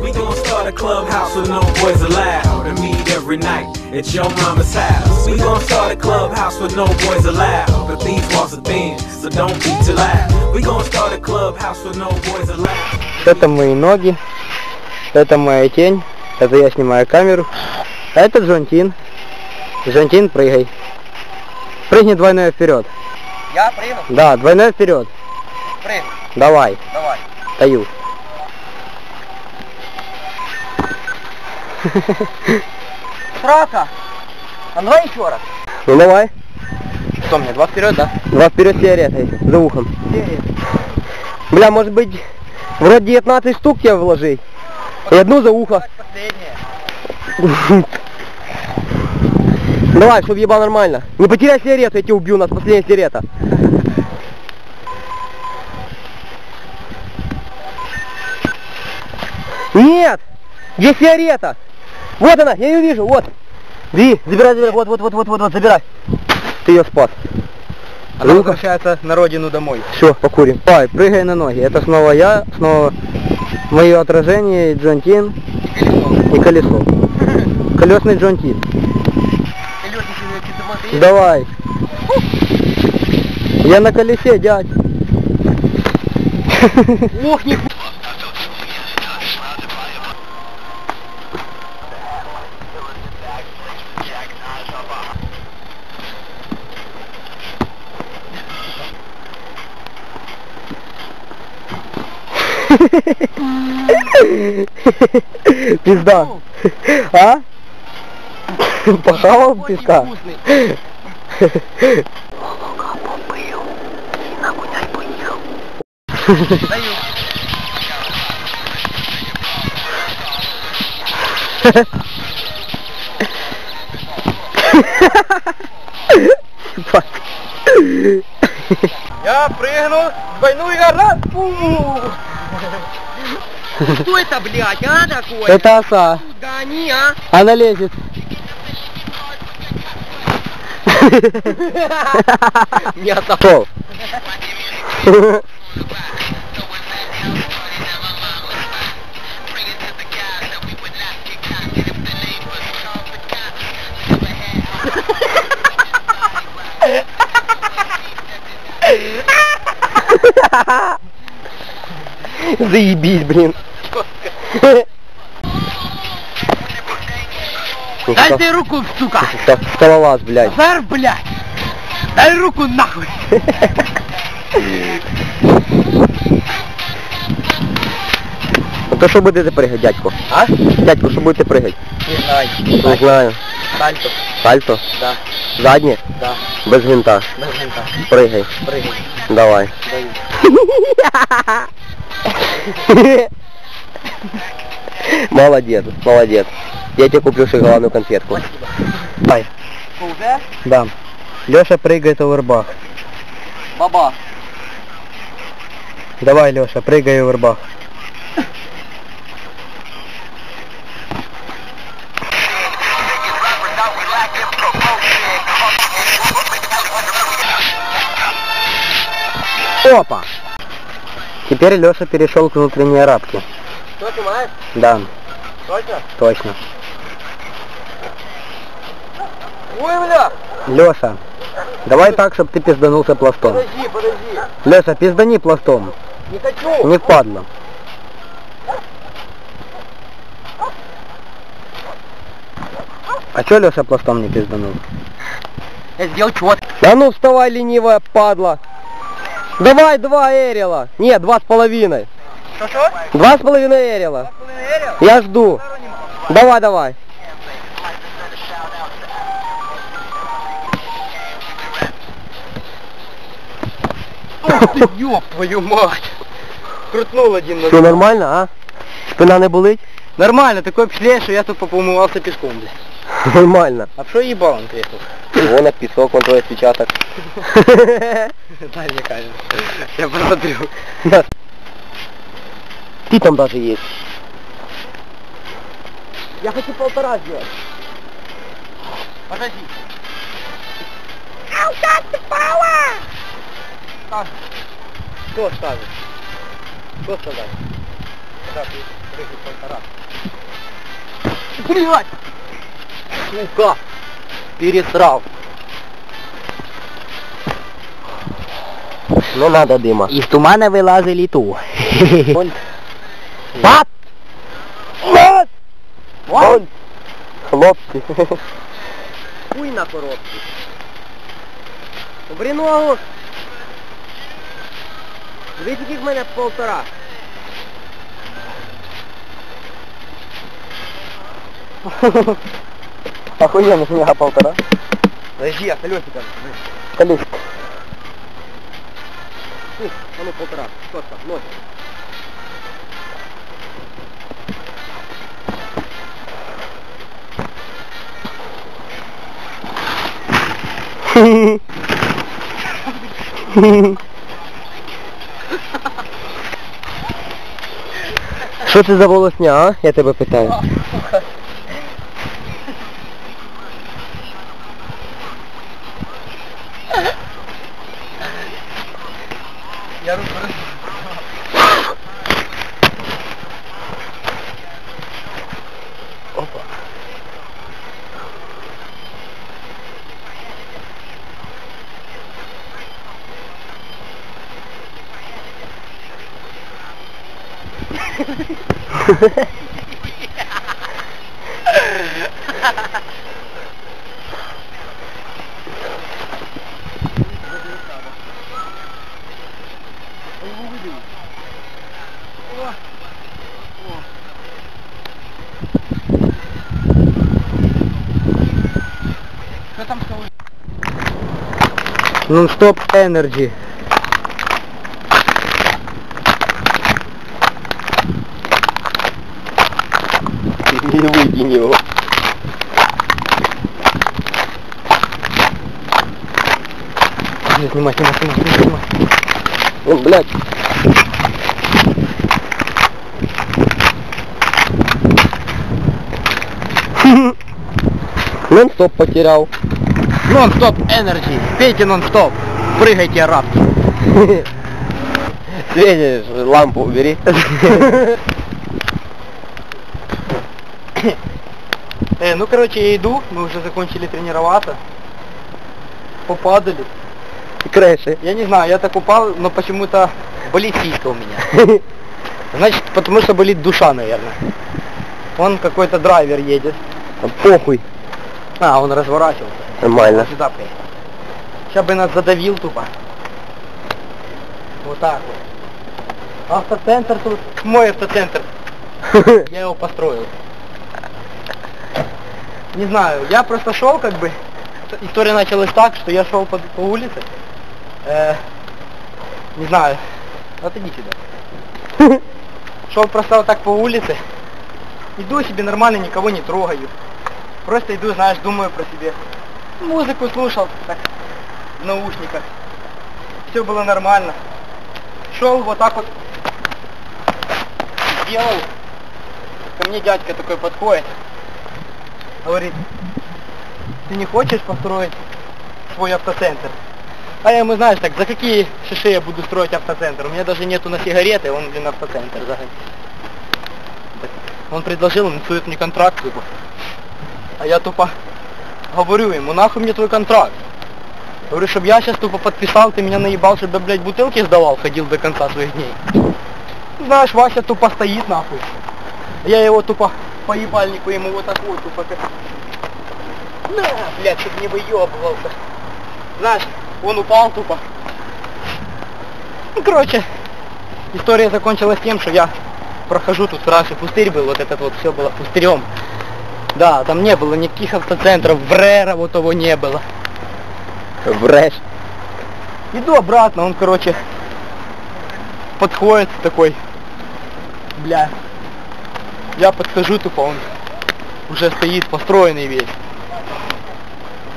We gon' start a clubhouse with no boys allowed and meet every night at your mama's house. We gon' start a clubhouse with no boys allowed, but these walls are thin, so don't be too loud. We gon' start a clubhouse with no boys allowed. Это мои ноги, это моя тень, это я снимаю камеру, а это Джонтин. Джонтин, прыгай. Прыгни двойное вперед. Я прыгну? Да, двойное вперед. Прыгну. Давай, Давай. стою. Срака. А давай еще раз. Ну давай. Что мне, два вперед, да? Два вперед сигаретой, за ухом. Бля, может быть, вроде 19 штук тебе вложить. И одну за ухо. Давай, чтобы ебал нормально. Не потеряй сигарету, я тебя убью, у нас последняя сигарета. Нет! Где сигарета? Вот она, я ее вижу, вот. Бери, забирай, забирай, вот, вот, вот, вот, вот, вот, забирай. Ты ее спас. Она Ну-ка. возвращается на родину домой. Все, покурим. Давай, прыгай на ноги. Это снова я, снова мое отражение, Джонтин и колесо. Колесный Джонтин. Давай. Я на колесе, дядь. Ох, не Пизда. А? Похавал песка? Даю. Я прыгну, двойную раз. Что это, блядь, а, такое? Это оса. Да не, а? Она лезет. Не оса. Пол. Заебись, блин. Дай ты руку, сука! Так, скалолаз, блядь. Зар, блядь! Дай руку нахуй! А то що будете пригати, дядько? А? Дядько, що будете пригати? Не знаю. Не знаю. Сальто. Сальто? Да. Заднє? Да. Без гвинта. Без винта. Пригай. Прыгай. Давай. Даю. Молодец, молодец. Я тебе куплю шоколадную конфетку. Дай. Да. Леша прыгает овербах. Баба. Давай, Леша, прыгай овербах. Опа! Теперь Леша перешел к внутренней арабке. Что снимаешь? Да, Точно? точно. Ой, бля! Леша, давай так, чтобы ты пизданулся пластом. Подожди, подожди. Леша, пиздани пластом. Не хочу. Не впадло. А чё Леша пластом не пизданул? Я сделал четко. Да ну вставай, ленивая падла. Давай два эрила. Нет, два с половиной. Что-что? Два с половиной эрила. Я жду. Давай, давай. Ух ты, ёб твою мать! Крутнул один Все нормально, а? Спина не болить? Нормально, такое впечатление, что я тут поумывался песком, блядь. Нормально. А что ебал он приехал? Вон на песок, вон твой отпечаток. Дай мне кажется. Я посмотрю. Да. Ты там даже есть. Я хочу полтора сделать. Подожди. Ставь. Что ставишь? Что сказать? Да, ты- Прыгай полтора. Блять! Сука! Пересрал. Не надо дима. Із тумана вилазили ту. Бат! Бат! Вон! Хлопці. Хуй на коробці. Добрі ногу. Ви тільки в мене полтора. Охуєнно, у мене полтора. Подожди, я колесиком. Колесик. А ну полтора. Четко, ноль. Що це за волосня, а? Я тебе питаю. Non-stop energy. Не выкинь его. Снимай, снимай, снимай, снимай, снимай. О, блядь. Нон-стоп потерял. Нон-стоп энерджи. Пейте нон-стоп. Прыгайте, рабки. Светишь, лампу убери. Э, ну, короче, я иду, мы уже закончили тренироваться. Попадали. Крэши. Я не знаю, я так упал, но почему-то болит сиська у меня. Значит, потому что болит душа, наверное. Он какой-то драйвер едет. Похуй. А, он разворачивался. Нормально. Сюда приехал. Сейчас бы нас задавил тупо. Вот так вот. Автоцентр тут. Мой автоцентр. Я его построил. Не знаю, я просто шел как бы. История началась так, что я шел по, по улице. Э, не знаю. Отойди сюда. Шел просто вот так по улице. Иду себе нормально, никого не трогаю. Просто иду, знаешь, думаю про себя. Музыку слушал, так, в наушниках. Все было нормально. Шел вот так вот. Сделал. Ко мне дядька такой подходит. Говорит, ты не хочешь построить свой автоцентр? А я ему, знаешь, так, за какие шиши я буду строить автоцентр? У меня даже нету на сигареты, он, блин, автоцентр. Так, Он предложил, он сует мне контракт, тупо. А я тупо говорю ему, нахуй мне твой контракт? Говорю, чтобы я сейчас тупо подписал, ты меня наебал, чтобы блядь, бутылки сдавал, ходил до конца своих дней. Знаешь, Вася тупо стоит нахуй. Я его тупо по ебальнику ему вот так вот тупо как... На, блядь, чтобы не выебывался. Знаешь, он упал тупо. Ну, короче, история закончилась тем, что я прохожу тут раньше пустырь был, вот этот вот все было пустырем. Да, там не было никаких автоцентров, Врера вот того не было. Врэш. Иду обратно, он, короче, подходит такой, бля. Я подхожу тупо, он уже стоит построенный весь.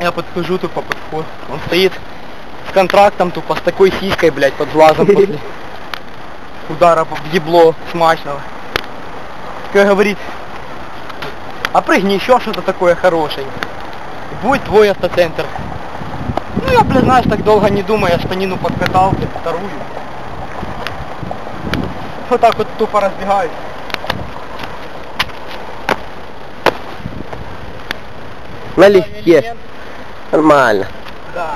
Я подхожу тупо, подход. Он стоит с контрактом тупо, с такой сиськой, блядь, под глазом после удара в ебло смачного. Как говорит, а прыгни еще что-то такое хорошее. Будет твой автоцентр. Ну я, блин, знаешь, так долго не думая, штанину подкатал, блядь, вторую. Вот так вот тупо разбегаюсь. Налегке. Нормально. Да.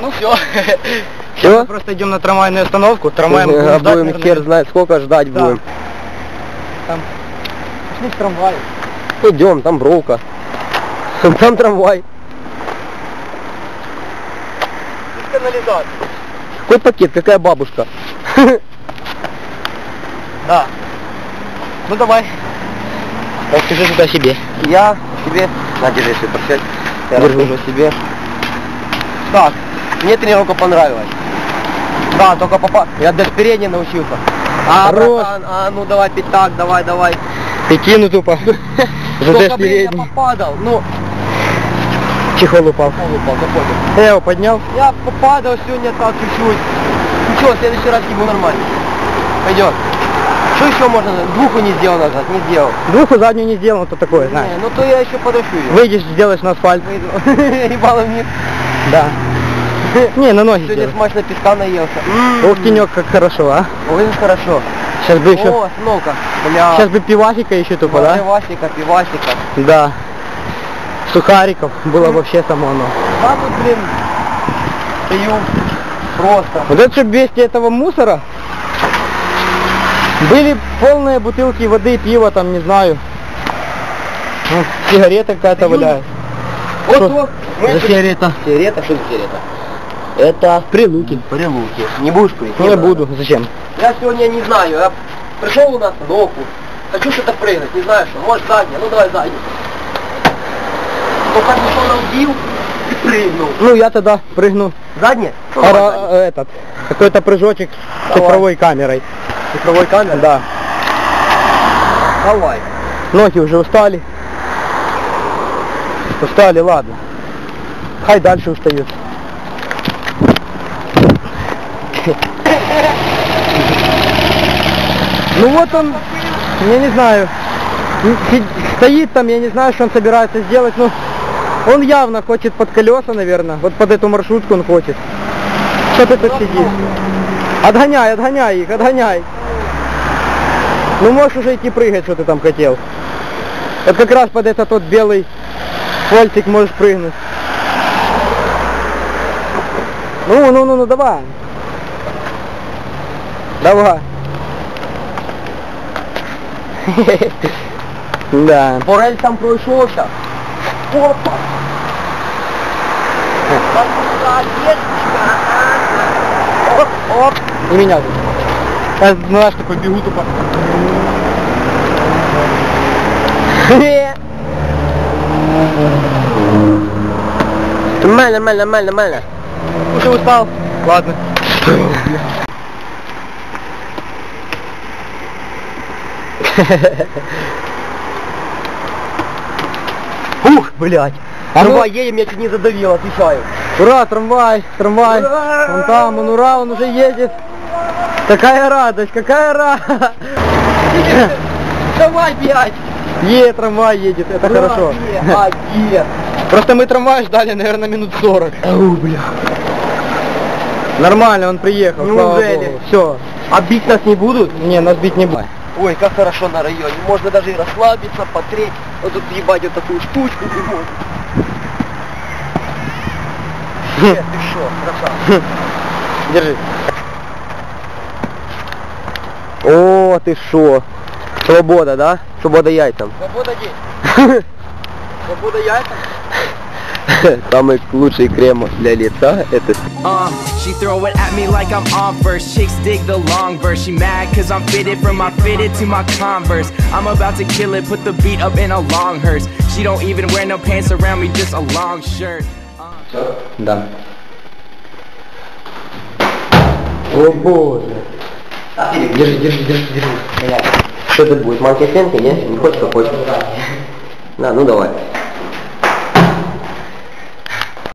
Ну все. Мы просто идем на трамвайную остановку. Трамвай мы будем А ждать, будем наверное. хер знает сколько ждать Да. будем. Там. Пошли в трамвай. Идем, там бровка. Там трамвай. Канализация. Какой пакет, какая бабушка? Да. Ну давай. Расскажи что-то о себе. Я себе... На, держи свой портфель. Я Держу. расскажу о себе. Так. Мне тренировка понравилась. Да, только попа... Я до передней научился. А, Хорош. братан, а ну давай пятак, давай, давай. Идти ну тупо. Только, блин, я передний. попадал. Ну, Чехол упал. пол упал, заходим. Я его поднял. Я попадал сегодня так чуть-чуть. Ничего, в следующий раз не буду нормально. Пойдет. Что еще можно? Двуху не сделал назад, не сделал. Двуху заднюю не сделал, то такое, знаешь. Не, ну то я еще подышу ее. Выйдешь, сделаешь на асфальт. Выйду. Ебало вниз. Да. Не, на ноги Сегодня смачно песка наелся. Ох, тенек, как хорошо, а. Ой, как хорошо. Сейчас бы еще... О, остановка. Бля. Сейчас бы пивасика еще тупо, да? Пивасика, пивасика. Да. Сухариков было вообще само оно. А тут, блин, пью. Просто. Вот это, чтобы вести этого мусора, были полные бутылки воды, пива, там, не знаю. Ну, Сигарета какая-то валяет. Вот, Что вот. за сигарета? Сигарета? Что за сигарета? Это Прилуки. прилуки. Не будешь курить? Не надо. буду. Зачем? Я сегодня не знаю, я пришел на остановку, хочу что-то прыгнуть, не знаю что, может задняя, ну давай задняя. Только Мишона убил и прыгнул. Ну, я тогда прыгну. Задняя? Ну, Ара- давай задняя. этот, какой-то прыжочек с цифровой камерой. Цифровой камерой? Да. Давай. Ноги уже устали. Устали, ладно. Хай дальше устают. Ну вот он, я не знаю, стоит там, я не знаю, что он собирается сделать, но он явно хочет под колеса, наверное, вот под эту маршрутку он хочет. Что ты тут сидишь? Отгоняй, отгоняй их, отгоняй. Ну можешь уже идти прыгать, что ты там хотел. Вот как раз под этот вот белый фольтик можешь прыгнуть. Ну, ну, ну, ну, давай. Давай. Да. По рельсам пройшовся. Опа. Оп, оп. И меня тут. Я, знаешь, такой бегу тупо. Нормально, нормально, нормально, нормально. Уже устал? Ладно. Ух, блядь. А ну- Трамвай едем, я чуть не задавил, отвечаю. Ура, трамвай, трамвай. Ура! Вон там, он ура, он уже едет. Какая радость, какая радость. Давай, блядь. Е, трамвай едет, это хорошо. Один. Просто мы трамвай ждали, наверное, минут 40. Ау, бля. Нормально, он приехал, слава Неужели? Все. А бить нас не будут? Не, нас бить не будет. Ой, как хорошо на районе. Можно даже и расслабиться, потреть. Вот тут ебать вот такую штучку не ты шо, красавчик. Держи. О, ты шо. Свобода, да? Свобода яйцам. Свобода день. Свобода яйца. Самый лучший крем для лица это Uh, she throw it at me like I'm on first. Chicks dig the long verse. She mad cause I'm fitted from my fitted to my converse. I'm about to kill it, put the beat up in a long hearse. She don't even wear no pants around me, just a long shirt. Да. О боже. Держи, держи, держи, держи. Что тут будет? Манки стенки, не? Не хочешь, как хочешь? Да, ну давай.